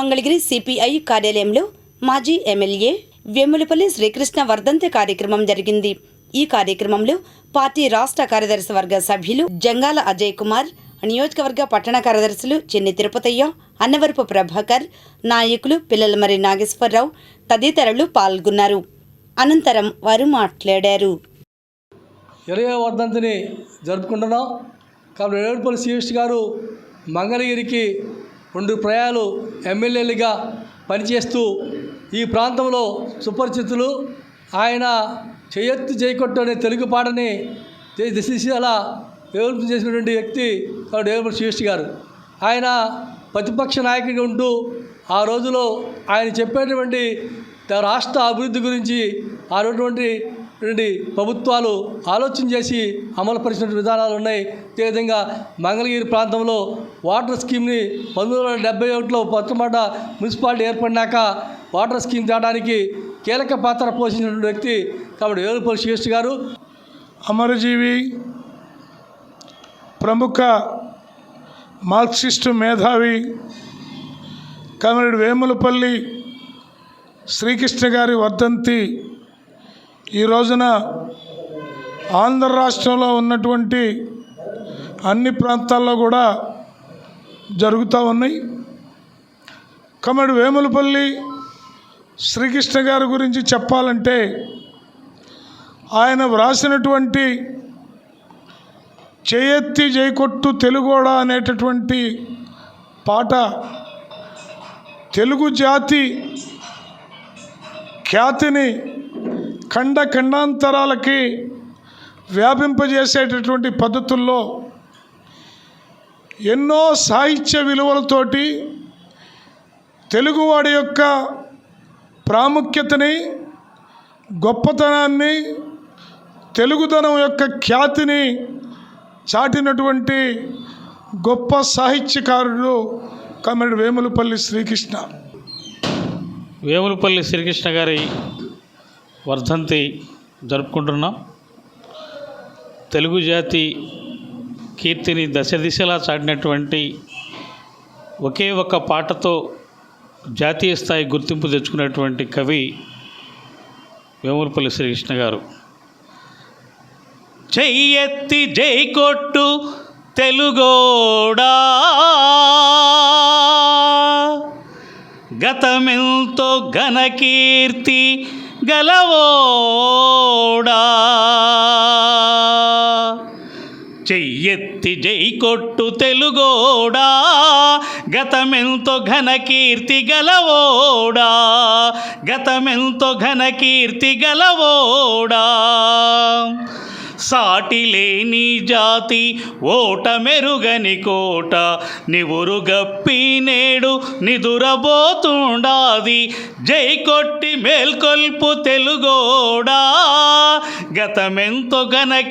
Mangalagiri CPI కార్యాలయంలో మాజీ MLA వెమ్ములపల్లి Srikrishna వర్ధంతి కార్యక్రమం జరిగింది. ఈ కార్యక్రమంలో పార్టీ రాష్ట్ర కార్యదర్శి వర్గ సభ్యులు జంగాల అజయ్ కుమార్ నియోజకవర్గ పట్టణ కార్యదర్శులు చెన్ని తిరుపతయ్య అన్నవరపు ప్రభాకర్ నాయకులు పిల్లలమరి నాగేశ్వరరావు తదితరులు పాల్గొన్నారు. అనంతరం వారు మాట్లాడారు. ఇరవై వర్ధంతిని జరుపుకుంటున్నాం. కాబట్టి రేడుపల్లి శ్రీకృష్ణ గారు మంగళగిరికి రెండు ప్రయాలు ఎమ్మెల్యేలుగా పనిచేస్తూ ఈ ప్రాంతంలో సుపరిచితులు. ఆయన చేయెత్తు చేయకొట్టు అనే తెలుగు పాటని దే- దిశదిశల డెవలప్ చేసినటువంటి వ్యక్తి కాబట్టి రేడుపల్లి గారు. ఆయన ప్రతిపక్ష నాయకుడిగా ఉంటూ ఆ రోజులో ఆయన చెప్పేటువంటి రాష్ట్ర అభివృద్ధి గురించి ఆ రోజుటువంటి ప్రభుత్వాలు ఆలోచన చేసి అమలుపరిచిన విధానాలు ఉన్నాయి. అదేవిధంగా మంగళగిరి ప్రాంతంలో వాటర్ స్కీమ్ని పంతొమ్మిది వందల డెబ్బై ఒకటిలో మొట్టమొదట మున్సిపాలిటీ ఏర్పడినాక వాటర్ స్కీమ్ తేడానికి కీలక పాత్ర పోషించినటువంటి వ్యక్తి కాబట్టి వేలుపల్లి శ్రీకృష్ణ గారు. అమరజీవి ప్రముఖ మార్క్సిస్టు మేధావి కమరెడ్డి వేములపల్లి శ్రీకృష్ణ గారి వర్ధంతి ఈ రోజున ఆంధ్ర రాష్ట్రంలో ఉన్నటువంటి అన్ని ప్రాంతాల్లో కూడా జరుగుతూ ఉన్నాయి. కమరెడ్డి వేములపల్లి శ్రీకృష్ణ గారి గురించి చెప్పాలంటే ఆయన వ్రాసినటువంటి చేయెత్తి జైకొట్టు తెలుగోడ అనేటటువంటి పాట తెలుగు జాతి ఖ్యాతిని ఖండ ఖండాంతరాలకి వ్యాపింపజేసేటటువంటి పద్ధతుల్లో ఎన్నో సాహిత్య విలువలతోటి తెలుగువాడి యొక్క ప్రాముఖ్యతని గొప్పతనాన్ని తెలుగుదనం యొక్క ఖ్యాతిని చాటినటువంటి గొప్ప సాహిత్యకారుడు కమరెడ్డి వేములపల్లి శ్రీకృష్ణ. వేములపల్లి శ్రీకృష్ణ గారి వర్ధంతి జరుపుకుంటున్నాం. తెలుగు జాతి కీర్తిని దశ దిశలా చాటినటువంటి ఒకే ఒక పాటతో జాతీయ స్థాయి గుర్తింపు తెచ్చుకున్నటువంటి కవి వేములపల్లి శ్రీకృష్ణ గారు. చెయ్యెత్తి జై కొట్టు తెలుగోడా. గతమెంతో ఘనకీర్తి గలవోడా? చెయ్యెత్తి జై కొట్టు తెలుగోడా? గతమెంతో ఘనకీర్తి గలవోడా? గతమెంతో ఘనకీర్తి గలవోడా? సాటి లేని జాతి ఓట మెరుగని కోట. నివురు గప్పి నేడు నిదురబోతుండాది జై కొట్టి మేల్కొల్పు తెలుగోడా. గతమెంతో గనక